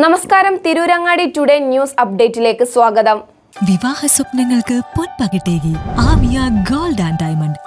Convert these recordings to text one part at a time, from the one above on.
നമസ്കാരം. Tirurangadi today news അപ്ഡേറ്റിലേക്ക് സ്വാഗതം. വിവാഹ സ്വപ്നങ്ങൾക്ക് പൊൻപകട്ടേകി. Aamiya gold and diamond.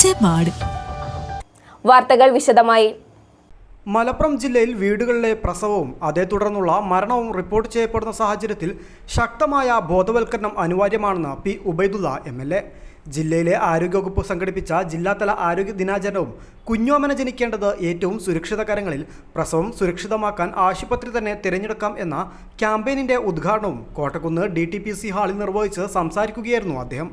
Chemmad വാർത്തകൾ വിശദമായി. മലപ്പുറം ജില്ലയിൽ വീടുകളിലെ പ്രസവവും അതേ തുടർന്നുള്ള മരണവും റിപ്പോർട്ട് ചെയ്യപ്പെടുന്ന സാഹചര്യത്തിൽ ശക്തമായ ബോധവൽക്കരണം അനിവാര്യമാണെന്ന് P Ubaidulla M L A. ജില്ലയിലെ ആരോഗ്യവകുപ്പ് സംഘടിപ്പിച്ച ജില്ലാതല ആരോഗ്യ ദിനാചരണവും കുഞ്ഞോമന ജനിക്കേണ്ടത് ഏറ്റവും സുരക്ഷിത കരങ്ങളിൽ പ്രസവം സുരക്ഷിതമാക്കാൻ ആശുപത്രി തന്നെ തിരഞ്ഞെടുക്കാം എന്ന ക്യാമ്പയിനിന്റെ ഉദ്ഘാടനവും Kottakkunnu D T P C ഹാളിൽ നിർവഹിച്ച് സംസാരിക്കുകയായിരുന്നു അദ്ദേഹം.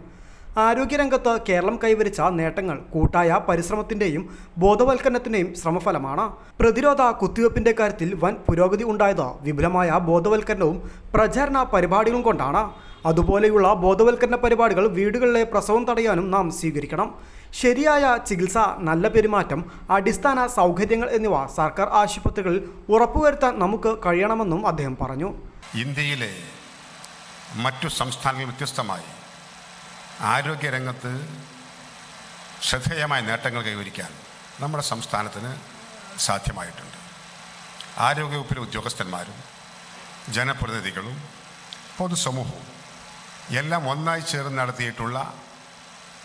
ആരോഗ്യരംഗത്ത് കേരളം കൈവരിച്ച നേട്ടങ്ങൾ കൂട്ടായ പരിശ്രമത്തിന്റെയും ബോധവൽക്കരണത്തിന്റെയും ശ്രമഫലമാണ്. പ്രതിരോധ കുത്തിവയ്പ്പിന്റെ കാര്യത്തിൽ വൻ പുരോഗതി ഉണ്ടായത് വിപുലമായ ബോധവൽക്കരണവും പ്രചാരണ പരിപാടികളും കൊണ്ടാണ്. അതുപോലെയുള്ള ബോധവൽക്കരണ പരിപാടികൾ വീടുകളിലെ പ്രസവം തടയാനും നാം സ്വീകരിക്കണം. ശരിയായ ചികിത്സ നല്ല പെരുമാറ്റം അടിസ്ഥാന സൗകര്യങ്ങൾ എന്നിവ സർക്കാർ ആശുപത്രികളിൽ ഉറപ്പുവരുത്താൻ നമുക്ക് കഴിയണമെന്നും അദ്ദേഹം പറഞ്ഞു. ഇന്ത്യയിലെ മറ്റു സംസ്ഥാനങ്ങളിൽ വ്യത്യസ്തമായി ആരോഗ്യരംഗത്ത് ശ്രദ്ധേയമായ നേട്ടങ്ങൾ കൈവരിക്കാൻ നമ്മുടെ സംസ്ഥാനത്തിന് സാധ്യമായിട്ടുണ്ട്. ആരോഗ്യവകുപ്പിലെ ഉദ്യോഗസ്ഥന്മാരും ജനപ്രതിനിധികളും പൊതുസമൂഹവും എല്ലാം ഒന്നായി ചേർന്ന് നടത്തിയിട്ടുള്ള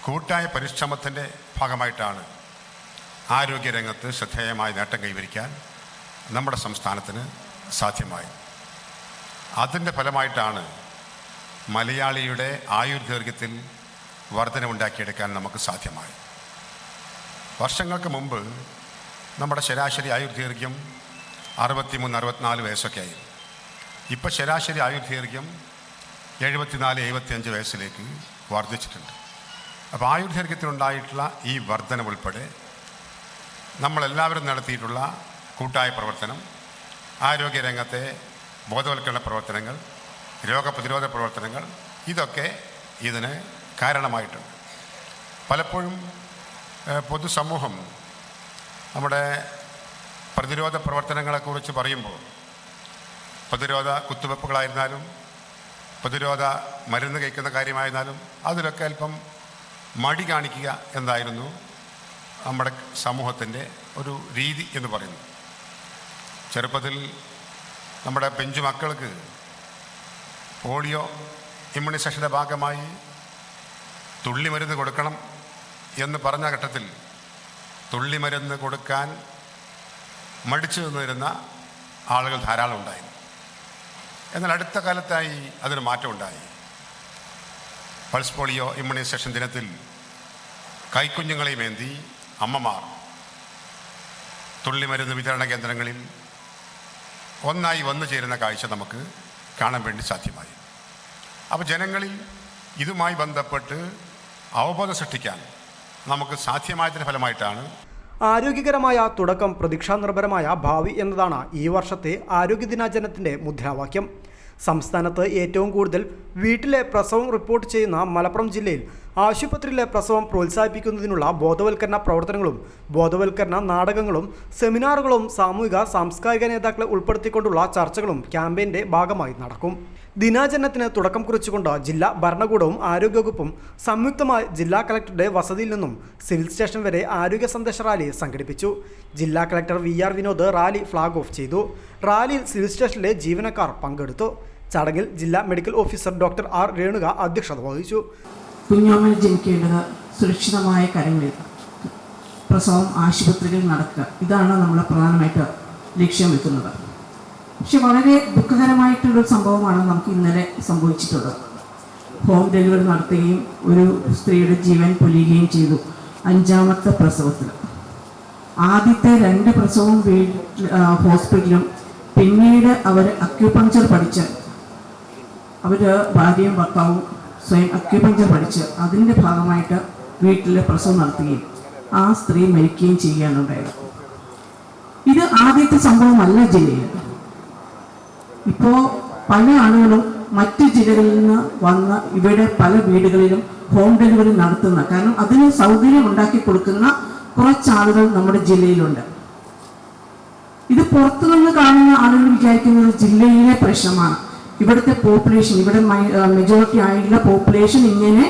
കൂട്ടായ പരിശ്രമത്തിന്റെ ഭാഗമായിട്ടാണ് ആരോഗ്യരംഗത്ത് ശ്രദ്ധേയമായ നേട്ടം കൈവരിക്കാൻ നമ്മുടെ സംസ്ഥാനത്തിന് സാധ്യമായി. അതിന്റെ ഫലമായിട്ടാണ് മലയാളിയുടെ ആയുർദൈർഘ്യത്തിൽ വർധനവുണ്ടാക്കിയെടുക്കാൻ നമുക്ക് സാധ്യമായി. വർഷങ്ങൾക്ക് മുമ്പ് നമ്മുടെ ശരാശരി ആയുർദൈർഘ്യം അറുപത്തിമൂന്ന് അറുപത്തിനാല് വയസ്സൊക്കെ ആയിരുന്നു ഇപ്പോൾ ശരാശരി ആയുർദൈർഘ്യം എഴുപത്തിനാല് എഴുപത്തിയഞ്ച് വയസ്സിലേക്ക് വർദ്ധിച്ചിട്ടുണ്ട്. അപ്പോൾ ആയുർദൈർഘ്യത്തിലുണ്ടായിട്ടുള്ള ഈ വർധന ഉൾപ്പെടെ നമ്മളെല്ലാവരും നടത്തിയിട്ടുള്ള കൂട്ടായ പ്രവർത്തനം ആരോഗ്യരംഗത്തെ ബോധവൽക്കരണ പ്രവർത്തനങ്ങൾ രോഗപ്രതിരോധ പ്രവർത്തനങ്ങൾ ഇതൊക്കെ ഇതിന് കാരണമായിട്ടുണ്ട്. പലപ്പോഴും പൊതുസമൂഹം നമ്മുടെ പ്രതിരോധ പ്രവർത്തനങ്ങളെക്കുറിച്ച് പറയുമ്പോൾ പ്രതിരോധ കുത്തിവെപ്പുകളായിരുന്നാലും പ്രതിരോധ മരുന്ന് കഴിക്കുന്ന കാര്യമായിരുന്നാലും അതിലൊക്കെ അല്പം മടി കാണിക്കുക എന്നായിരുന്നു നമ്മുടെ സമൂഹത്തിന്റെ ഒരു രീതി എന്ന് പറയുന്നത്. ചെറുപ്പത്തിൽ നമ്മുടെ പെഞ്ചു മക്കൾക്ക് പോളിയോ ഇമ്മ്യൂണൈസേഷന്റെ ഭാഗമായി തുള്ളി മരുന്ന് കൊടുക്കണം എന്ന് പറഞ്ഞ ഘട്ടത്തിൽ തുള്ളി മരുന്ന് കൊടുക്കാൻ മടിച്ചു നിന്നിരുന്ന ആളുകൾ ധാരാളം ഉണ്ടായിരുന്നു. എന്നാൽ അടുത്ത കാലത്തായി അതിന് മാറ്റമുണ്ടായി പൾസ് പോളിയോ ഇമ്മ്യൂണൈസേഷൻ ദിനത്തിൽ കൈക്കുഞ്ഞുങ്ങളെയും ഏന്തി അമ്മമാർ തുള്ളിമരുന്ന് വിതരണ കേന്ദ്രങ്ങളിൽ ഒന്നായി വന്നു ചേരുന്ന കാഴ്ച നമുക്ക് കാണാൻ വേണ്ടി സാധ്യമായി. അപ്പോൾ ജനങ്ങളിൽ ഇതുമായി ബന്ധപ്പെട്ട് അവബോധം സൃഷ്ടിക്കാൻ നമുക്ക് സാധ്യമായതിന്റെ ഫലമായിട്ടാണ് ആരോഗ്യകരമായ തുടക്കം പ്രതീക്ഷാനിർഭരമായ ഭാവി എന്നതാണ് ഈ വർഷത്തെ ആരോഗ്യ ദിനാചരണത്തിന്റെ മുദ്രാവാക്യം. സംസ്ഥാനത്ത് ഏറ്റവും കൂടുതൽ വീട്ടിലെ പ്രസവം റിപ്പോർട്ട് ചെയ്യുന്ന മലപ്പുറം ജില്ലയിൽ ആശുപത്രിയിലെ പ്രസവം പ്രോത്സാഹിപ്പിക്കുന്നതിനുള്ള ബോധവൽക്കരണ പ്രവർത്തനങ്ങളും ബോധവൽക്കരണ നാടകങ്ങളും സെമിനാറുകളും സാമൂഹിക സാംസ്കാരിക നേതാക്കളെ ഉൾപ്പെടുത്തിക്കൊണ്ടുള്ള ചർച്ചകളും ക്യാമ്പയിന്റെ ഭാഗമായി നടക്കും. ദിനാചരണത്തിന് തുടക്കം കുറിച്ചുകൊണ്ട് ജില്ലാ ഭരണകൂടവും ആരോഗ്യവകുപ്പും സംയുക്തമായി ജില്ലാ കളക്ടറുടെ വസതിയിൽ നിന്നും സിവിൽ സ്റ്റേഷൻ വരെ ആരോഗ്യ സന്ദേശ റാലി സംഘടിപ്പിച്ചു. ജില്ലാ collector V R Vinod rally flag off ചെയ്തു. റാലിയിൽ സിവിൽ സ്റ്റേഷനിലെ ജീവനക്കാർ പങ്കെടുത്തു. ചടങ്ങിൽ ജില്ലാ medical officer doctor R. Renuka അധ്യക്ഷത വഹിച്ചു. കുഞ്ഞോമൻ ജനിക്കേണ്ടത് സുരക്ഷിതമായ കരങ്ങളിൽ പ്രസവം ആശുപത്രികളിൽ നടക്കുക. ഇതാണ് നമ്മൾ പ്രധാനമായിട്ട് ലക്ഷ്യം വെക്കുന്നത്. പക്ഷെ വളരെ ദുഃഖകരമായിട്ടുള്ളൊരു സംഭവമാണ് നമുക്ക് ഇന്നലെ സംഭവിച്ചിട്ടുള്ളത്. ഹോം ഡെലിവറി നടത്തുകയും ഒരു സ്ത്രീയുടെ ജീവൻ പൊലിയുകയും ചെയ്തു അഞ്ചാമത്തെ പ്രസവത്തിൽ. ആദ്യത്തെ രണ്ട് പ്രസവവും വീട്ടിൽ ഹോസ്പിറ്റലും. പിന്നീട് അവർ അക്യുപഞ്ചർ പഠിച്ച്. അവർ ഭാര്യയും ഭർത്താവും സ്വയം അക്യുപഞ്ചർ പഠിച്ച് അതിന്റെ ഭാഗമായിട്ട് വീട്ടിലെ പ്രസവം നടത്തുകയും ആ സ്ത്രീ മരിക്കുകയും ചെയ്യുകയാണ് ഉണ്ടായത്. ഇത് ആദ്യത്തെ സംഭവമല്ല ജില്ലയിൽ. ഇപ്പോൾ പല ആളുകളും മറ്റ് ജില്ലകളിൽ നിന്ന് വന്ന് ഇവിടെ പല വീടുകളിലും ഹോം ഡെലിവറി നടത്തുന്ന കാരണം അതിന് സൗകര്യം ഉണ്ടാക്കി കൊടുക്കുന്ന കുറച്ച് ആളുകൾ നമ്മുടെ ജില്ലയിലുണ്ട്. ഇത് പുറത്തുനിന്ന് കാണുന്ന ആളുകൾ വിചാരിക്കുന്നത് ജില്ലയിലെ പ്രശ്നമാണ്. ഇവിടുത്തെ പോപ്പുലേഷൻ ഇവിടെ മെജോറിറ്റി ആയിട്ടുള്ള പോപ്പുലേഷൻ ഇങ്ങനെ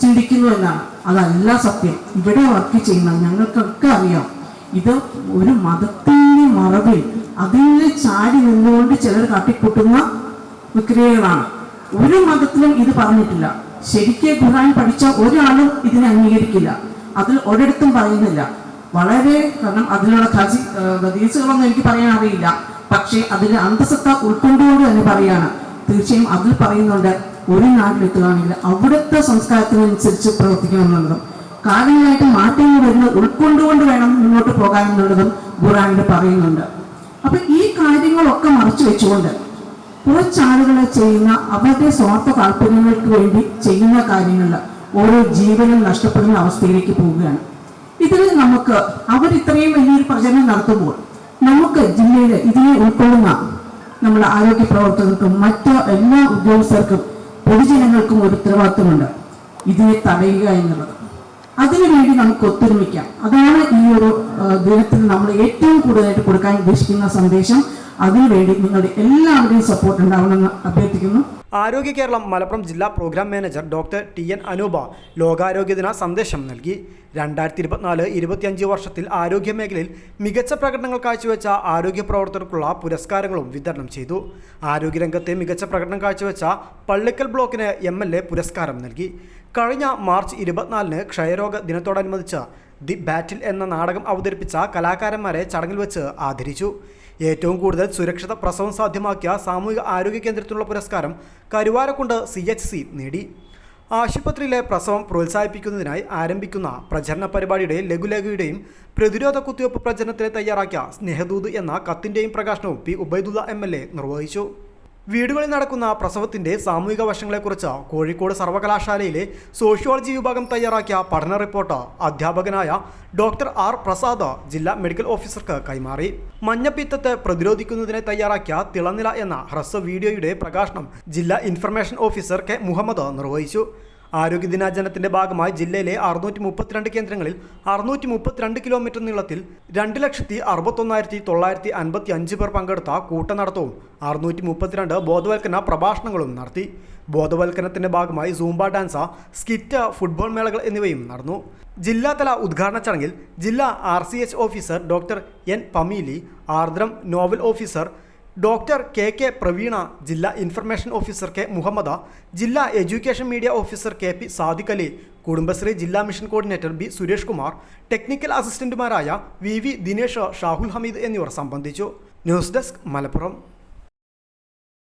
ചിന്തിക്കുന്നു എന്നാണ്. അതല്ല സത്യം. ഇവിടെ വർക്ക് ചെയ്യുന്ന ഞങ്ങൾക്കൊക്കെ അറിയാം. ഇത് ഒരു മതത്തിന്റെ മറവിൽ അതിൽ ചാടി നിന്നുകൊണ്ട് ചിലർ കാട്ടിക്കൂട്ടുന്ന വിക്രിയകളാണ്. ഒരു മതത്തിലും ഇത് പറഞ്ഞിട്ടില്ല. ശരിക്കും ഖുർആൻ പഠിച്ച ഒരാളും ഇതിനെ അംഗീകരിക്കില്ല. അതിൽ ഒരിടത്തും പറയുന്നില്ല. വളരെ കാരണം അതിലുള്ള ഖജി ഖദീസുകളൊന്നും എനിക്ക് പറയാൻ അറിയില്ല. പക്ഷേ അതിൽ അന്തസത്ത ഉൾക്കൊണ്ടുകൊണ്ട് തന്നെ പറയാണ്. തീർച്ചയായും അതിൽ പറയുന്നുണ്ട് ഒരു നാട്ടിലെത്തുകയാണെങ്കിൽ അവിടുത്തെ സംസ്കാരത്തിനനുസരിച്ച് പ്രവർത്തിക്കണം എന്നുള്ളതും കാര്യങ്ങളായിട്ട് മാറ്റങ്ങൾ വരുന്നത് ഉൾക്കൊണ്ടുകൊണ്ട് വേണം മുന്നോട്ട് പോകാൻ എന്നുള്ളതും ഖുറാനിൽ പറയുന്നുണ്ട്. അപ്പൊ ഈ കാര്യങ്ങളൊക്കെ മറച്ചു വെച്ചുകൊണ്ട് കുറച്ചാളുകളെ ചെയ്യുന്ന അവരുടെ സ്വാർത്ഥ താല്പര്യങ്ങൾക്ക് വേണ്ടി ചെയ്യുന്ന കാര്യങ്ങളിൽ ഓരോ ജീവനും നഷ്ടപ്പെടുന്ന അവസ്ഥയിലേക്ക് പോവുകയാണ്. ഇതിൽ നമുക്ക് അവർ ഇത്രയും വലിയൊരു പ്രചരണം നടത്തുമ്പോൾ നമുക്ക് ജില്ലയിൽ ഇതിനെ ഉൾക്കൊള്ളുന്ന നമ്മുടെ ആരോഗ്യ പ്രവർത്തകർക്കും മറ്റ് എല്ലാ ഉദ്യോഗസ്ഥർക്കും പൊതുജനങ്ങൾക്കും ഒരു ഉത്തരവാദിത്തമുണ്ട്. ഇതിനെ തടയുക എന്നുള്ളത്. അതിനുവേണ്ടി നമുക്ക് ഒത്തൊരുമിക്കാം. അതാണ് ഈ ഒരു ദിനത്തിൽ നമ്മൾ ഏറ്റവും കൂടുതലായിട്ട് കൊടുക്കാൻ ഉദ്ദേശിക്കുന്ന സന്ദേശം. അതിനുവേണ്ടി നിങ്ങളുടെ എല്ലാവരുടെയും സപ്പോർട്ട് ഉണ്ടാവണമെന്ന് അഭ്യർത്ഥിക്കുന്നു. ആരോഗ്യ കേരളം മലപ്പുറം ജില്ലാ program manager doctor T N Anoopa ലോകാരോഗ്യ ദിന സന്ദേശം നൽകി. രണ്ടായിരത്തി ഇരുപത്തിനാല് ഇരുപത്തിയഞ്ച് വർഷത്തിൽ ആരോഗ്യ മേഖലയിൽ മികച്ച പ്രകടനങ്ങൾ കാഴ്ചവെച്ച ആരോഗ്യ പ്രവർത്തകർക്കുള്ള പുരസ്കാരങ്ങളും വിതരണം ചെയ്തു. ആരോഗ്യരംഗത്തെ മികച്ച പ്രകടനം കാഴ്ചവെച്ച പള്ളിക്കൽ ബ്ലോക്കിന് എ പുരസ്കാരം നൽകി. കഴിഞ്ഞ മാർച്ച് ഇരുപത്തിനാലിന് ക്ഷയരോഗ ദിനത്തോടനുബന്ധിച്ച് ദി ബാറ്റിൽ എന്ന നാടകം അവതരിപ്പിച്ച കലാകാരന്മാരെ ചടങ്ങിൽ വെച്ച് ആദരിച്ചു. ഏറ്റവും കൂടുതൽ സുരക്ഷിത പ്രസവം സാധ്യമാക്കിയ സാമൂഹിക ആരോഗ്യ കേന്ദ്രത്തിനുള്ള പുരസ്കാരം കരുവാരക്കുണ്ട് സി എച്ച് സി നേടി. ആശുപത്രിയിലെ പ്രസവം പ്രോത്സാഹിപ്പിക്കുന്നതിനായി ആരംഭിക്കുന്ന പ്രചരണ പരിപാടിയുടെ ലഘുലേഖയുടെയും പ്രതിരോധ കുത്തിവയ്പ്പ് പ്രചരണത്തിന് തയ്യാറാക്കിയ സ്നേഹദൂത് എന്ന കത്തിന്റെയും പ്രകാശനവും പി ഉബൈദുള്ള എ നിർവഹിച്ചു. വീടുകളിൽ നടക്കുന്ന പ്രസവത്തിന്റെ സാമൂഹിക വശങ്ങളെക്കുറിച്ച് കോഴിക്കോട് സർവകലാശാലയിലെ സോഷ്യോളജി വിഭാഗം തയ്യാറാക്കിയ പഠന റിപ്പോർട്ട് അധ്യാപകനായ ഡോക്ടർ ആർ പ്രസാദ് ജില്ലാ മെഡിക്കൽ ഓഫീസർക്ക് കൈമാറി. മഞ്ഞപ്പിത്തത്തെ പ്രതിരോധിക്കുന്നതിനെ തയ്യാറാക്കിയ തിളനില എന്ന ഹ്രസ്വ വീഡിയോയുടെ പ്രകാശനം ജില്ലാ ഇൻഫർമേഷൻ ഓഫീസർ കെ മുഹമ്മദ് നിർവഹിച്ചു. ആരോഗ്യ ദിനാചരണത്തിന്റെ ഭാഗമായി ജില്ലയിലെ അറുന്നൂറ്റി മുപ്പത്തിരണ്ട് കേന്ദ്രങ്ങളിൽ അറുന്നൂറ്റി മുപ്പത്തിരണ്ട് കിലോമീറ്റർ നീളത്തിൽ രണ്ട് ലക്ഷത്തി അറുപത്തൊന്നായിരത്തി തൊള്ളായിരത്തി അൻപത്തി അഞ്ച് പേർ പങ്കെടുത്ത കൂട്ടനടത്തവും അറുന്നൂറ്റി മുപ്പത്തിരണ്ട് ബോധവൽക്കരണ പ്രഭാഷണങ്ങളും നടത്തി. ബോധവൽക്കരണത്തിന്റെ ഭാഗമായി സൂംബ ഡാൻസ സ്കിറ്റ് ഫുട്ബോൾ മേളകൾ എന്നിവയും നടന്നു. ജില്ലാതല ഉദ്ഘാടന ചടങ്ങിൽ ജില്ലാ R officer doctor N Pameeli Ardram nodal officer doctor K K Praveena ജില്ലാ ഇൻഫർമേഷൻ ഓഫീസർ കെ മുഹമ്മദ ജില്ലാ education media officer K P Sadiq Ali Kudumbashree ജില്ലാ mission coordinator B Suresh Kumar technical അസിസ്റ്റന്റുമാരായ V V Dinesh Shahul Hameed എന്നിവർ സംബന്ധിച്ചു. News desk Malappuram.